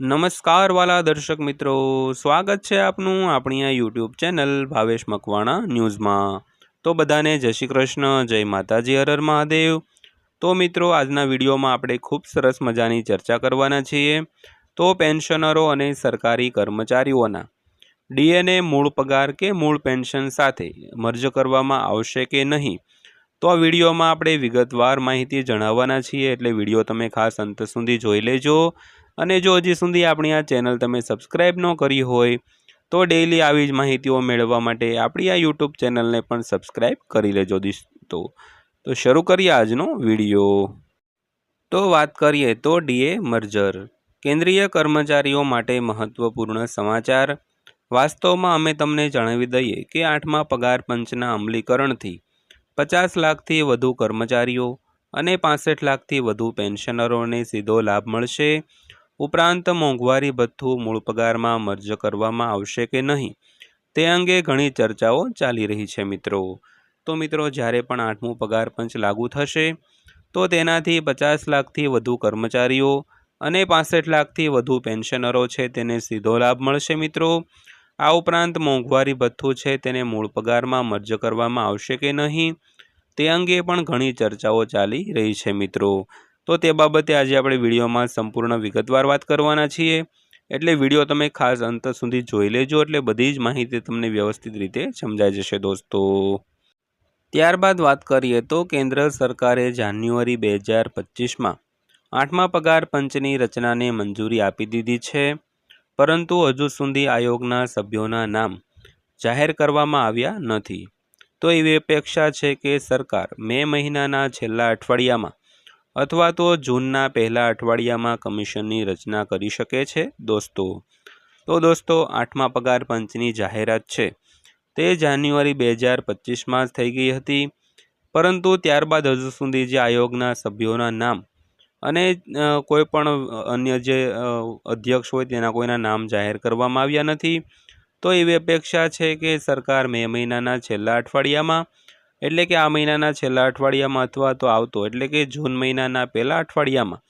નમસ્કાર વાલા દર્શક મિત્રો. સ્વાગત છે આપનું આપણી આ યુટ્યુબ ચેનલ ભાવેશ મકવાણા ન્યૂઝમાં. તો બધાને જય શ્રી કૃષ્ણ, જય માતાજી હરર મહાદેવ. તો મિત્રો, આજના વિડીયોમાં આપણે ખૂબ સરસ મજાની ચર્ચા કરવાના છીએ. તો પેન્શનરો અને સરકારી કર્મચારીઓના ડીએનએ મૂળ પગાર કે મૂળ પેન્શન સાથે મર્જ કરવામાં આવશે કે નહીં? તો આ વિડીયોમાં આપણે વિગતવાર માહિતી જણાવવાના છીએ. એટલે વીડિયો તમે ખાસ અંત સુધી જોઈ લેજો. અને જો હજી સુધી આપણી આ ચેનલ તમે સબસ્ક્રાઈબ ન કરી હોય, તો ડેઈલી આવી જ માહિતીઓ મેળવવા માટે આપણી આ યુટ્યુબ ચેનલને પણ સબસ્ક્રાઈબ કરી લેજો દોસ્તો તો શરૂ કરીએ આજનો વીડિયો. તો વાત કરીએ તો ડીએ મર્જર. કેન્દ્રીય કર્મચારીઓ માટે મહત્વપૂર્ણ સમાચાર. વાસ્તવમાં અમે તમને જણાવી દઈએ કે આઠમા પગાર પંચના અમલીકરણથી પચાસ લાખથી વધુ કર્મચારીઓ અને પાસઠ લાખથી વધુ પેન્શનરોને સીધો લાભ મળશે. ઉપરાંત મોંઘવારી ભથ્થું મૂળ પગારમાં મર્જ કરવામાં આવશે કે નહીં? તે અંગે ઘણી ચર્ચાઓ ચાલી રહી છે મિત્રો. તો મિત્રો, જ્યારે પણ આઠમું પગાર પંચ લાગુ થશે, તો તેનાથી પચાસ લાખથી વધુ કર્મચારીઓ અને પાસઠ લાખથી વધુ પેન્શનરો છે તેને સીધો લાભ મળશે મિત્રો. આ ઉપરાંત મોંઘવારી ભથ્થું છે તેને મૂળ પગારમાં મર્જ કરવામાં આવશે કે નહીં? તે અંગે પણ ઘણી ચર્ચાઓ ચાલી રહી છે મિત્રો. તો તે બાબતે આજે આપણે વિડીયોમાં સંપૂર્ણ વિગતવાર વાત કરવાના છીએ. એટલે વીડિયો તમે ખાસ અંત સુધી જોઈ લેજો, એટલે બધી જ માહિતી તમને વ્યવસ્થિત રીતે સમજાઈ જશે દોસ્તો. ત્યારબાદ વાત કરીએ તો કેન્દ્ર સરકારે જાન્યુઆરી બે હજાર પચીસમાં આઠમા પગાર પંચની રચનાને મંજૂરી આપી દીધી છે. પરંતુ હજુ સુધી આયોગના સભ્યોના નામ જાહેર કરવામાં આવ્યા નથી. તો એવી અપેક્ષા છે કે સરકાર મે મહિનાના છેલ્લા અઠવાડિયામાં અથવા તો જૂનના પહેલા અઠવાડિયામાં કમિશનની રચના કરી શકે છે, દોસ્તો. તો દોસ્તો, આઠમા પગાર પંચની જાહેરાત છે. તે જાન્યુઆરી બે હજાર પચીસમાં જ થઈ ગઈ હતી. પરંતુ ત્યારબાદ હજુ સુધી જે આયોગના સભ્યોના નામ અને કોઈ પણ અન્ય જે અધ્યક્ષ હોય તેના કોઈના નામ જાહેર કરવામાં આવ્યા નથી. તો એવી અપેક્ષા છે કે સરકાર મે મહિનાના છેલ્લા અઠવાડિયામાં એટલે કે આ મહિનાના છેલ્લા અઠવાડિયામાં અથવા તો આવતો, એટલે કે જૂન મહિનાના પહેલા અઠવાડિયામાં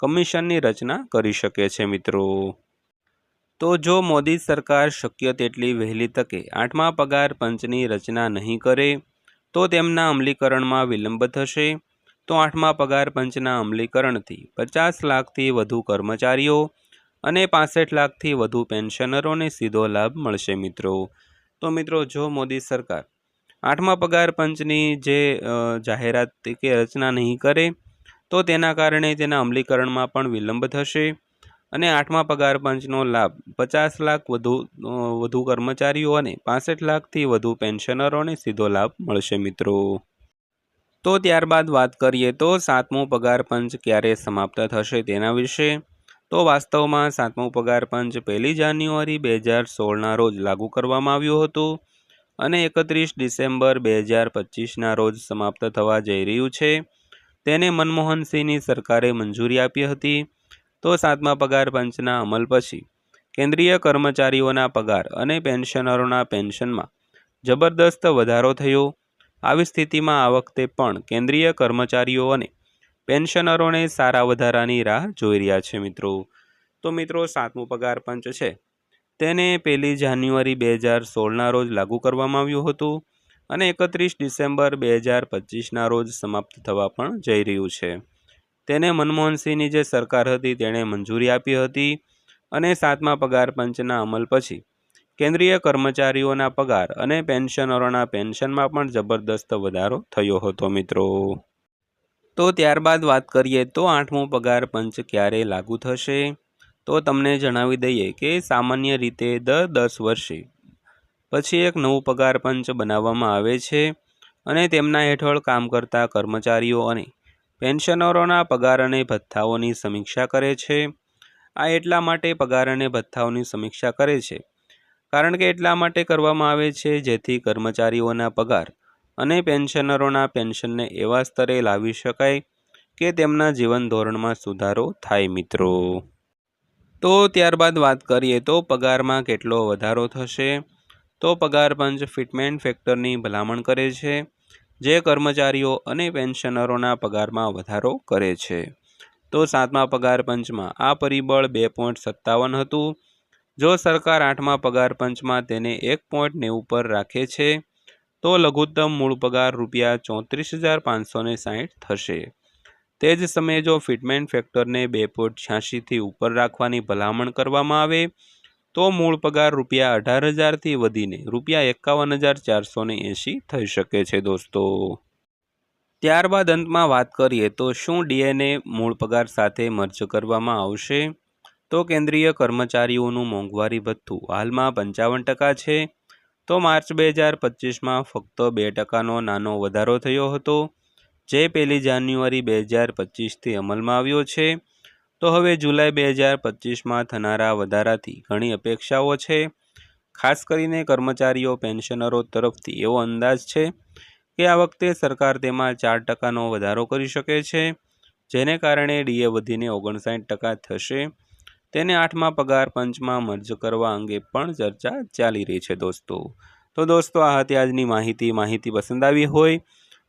કમિશનની રચના કરી શકે છે મિત્રો. તો જો મોદી સરકાર શક્ય તેટલી વહેલી તકે આઠમા પગાર પંચની રચના નહીં કરે, તો તેમના અમલીકરણમાં વિલંબ થશે. તો આઠમા પગાર પંચના અમલીકરણથી પચાસ લાખથી વધુ કર્મચારીઓ અને પાસઠ લાખથી વધુ પેન્શનરોને સીધો લાભ મળશે મિત્રો. તો મિત્રો, જો મોદી સરકાર આઠમા પગાર પંચની જે જાહેરાત કે રચના નહીં કરે, તો તેના કારણે તેના અમલીકરણમાં પણ વિલંબ થશે. અને આઠમા પગાર પંચનો લાભ પચાસ લાખ વધુ વધુ કર્મચારીઓ અને પાસઠ લાખથી વધુ પેન્શનરોને સીધો લાભ મળશે મિત્રો. તો ત્યારબાદ વાત કરીએ તો સાતમો પગાર પંચ ક્યારે સમાપ્ત થશે તેના વિશે. તો વાસ્તવમાં સાતમો પગાર પંચ પહેલી જાન્યુઆરી બે હજાર સોળના રોજ લાગુ કરવામાં આવ્યું હતું. અને એકત્રીસ ડિસેમ્બર બે હજાર પચીસના રોજ સમાપ્ત થવા જઈ રહ્યું છે. તેને મનમોહનસિંહની સરકારે મંજૂરી આપી હતી. તો સાતમા પગાર પંચના અમલ પછી કેન્દ્રીય કર્મચારીઓના પગાર અને પેન્શનરોના પેન્શનમાં જબરદસ્ત વધારો થયો. આવી સ્થિતિમાં આ વખતે પણ કેન્દ્રીય કર્મચારીઓ અને પેન્શનરોને સારા વધારાની રાહ જોઈ રહ્યા છે મિત્રો. તો મિત્રો, સાતમું પગાર પંચ છે. તેને પહેલી જાન્યુઆરી બે હજાર સોળના રોજ લાગુ કરવામાં આવ્યું હતું અને એકત્રીસ ડિસેમ્બર બે હજાર પચીસના રોજ સમાપ્ત થવા પણ જઈ રહ્યું છે. તેને મનમોહનસિંહની જે સરકાર હતી તેણે મંજૂરી આપી હતી અને સાતમા પગાર પંચના અમલ પછી કેન્દ્રીય કર્મચારીઓના પગાર અને પેન્શનરોના પેન્શનમાં પણ જબરદસ્ત વધારો થયો હતો મિત્રો. તો ત્યારબાદ વાત કરીએ તો આઠમું પગાર પંચ ક્યારે લાગુ થશે? તો તમને જણાવી દઈએ કે સામાન્ય રીતે દર દસ વર્ષે પછી એક નવું પગાર પંચ બનાવવામાં આવે છે અને તેમના હેઠળ કામ કરતા કર્મચારીઓ અને પેન્શનરોના પગાર અને ભથ્થાઓની સમીક્ષા કરે છે. આ એટલા માટે પગાર અને ભથ્થાઓની સમીક્ષા કરે છે કારણ કે એટલા માટે કરવામાં આવે છે જેથી કર્મચારીઓના પગાર અને પેન્શનરોના પેન્શનને એવા સ્તરે લાવી શકાય કે તેમના જીવન ધોરણમાં સુધારો થાય મિત્રો. તો ત્યારબાદ વાત કરીએ તો પગારમાં કેટલો વધારો થશે? તો પગાર પંચ ફિટમેન્ટ ફેક્ટરની ભલામણ કરે છે, જે કર્મચારીઓ અને પેન્શનરોના પગારમાં વધારો કરે છે. તો સાતમા પગાર પંચમાં આ પરિબળ બે પોઈન્ટ સત્તાવન હતું. જો સરકાર આઠમા પગાર પંચમાં તેને એક પોઈન્ટ નેવું પર રાખે છે, તો લઘુત્તમ મૂળ પગાર રૂપિયા ચોત્રીસ હજાર પાંચસો સાહીઠ થશે. તે જ સમયે જો ફિટમેન્ટ ફેક્ટરને બે પોઈન્ટ છ્યાસીથી ઉપર રાખવાની ભલામણ કરવામાં આવે, તો મૂળ પગાર રૂપિયા અઢાર હજારથી વધીને રૂપિયા એકાવન હજાર ચારસો ને એંશી થઈ શકે છે, દોસ્તો. ત્યારબાદ અંતમાં વાત કરીએ તો શું ડીએનએ મૂળ પગાર સાથે મર્જ કરવામાં આવશે? તો કેન્દ્રીય કર્મચારીઓનું મોંઘવારી ભથ્થું હાલમાં પંચાવન ટકા છે. તો માર્ચ બે હજાર પચીસમાં ફક્ત બે ટકાનો નાનો વધારો થયો હતો. જે પહેલી જાન્યુઆરી બે હજાર પચીસથી અમલમાં આવ્યો છે, તો હવે જુલાઈ બે હજાર પચીસમાં થનારા વધારાથી ઘણી અપેક્ષાઓ છે. ખાસ કરીને કર્મચારીઓ, પેન્શનરો તરફથી એવો અંદાજ છે કે આ વખતે સરકાર તેમાં ચાર ટકાનો વધારો કરી શકે છે, જેને કારણે ડીએ વધીને ઓગણસાઠ ટકા થશે. તેને આઠમા પગાર પંચમાં મર્જ કરવા અંગે પણ ચર્ચા ચાલી રહી છે દોસ્તો. તો દોસ્તો, આ હતી આજની માહિતી. માહિતી પસંદ આવી હોય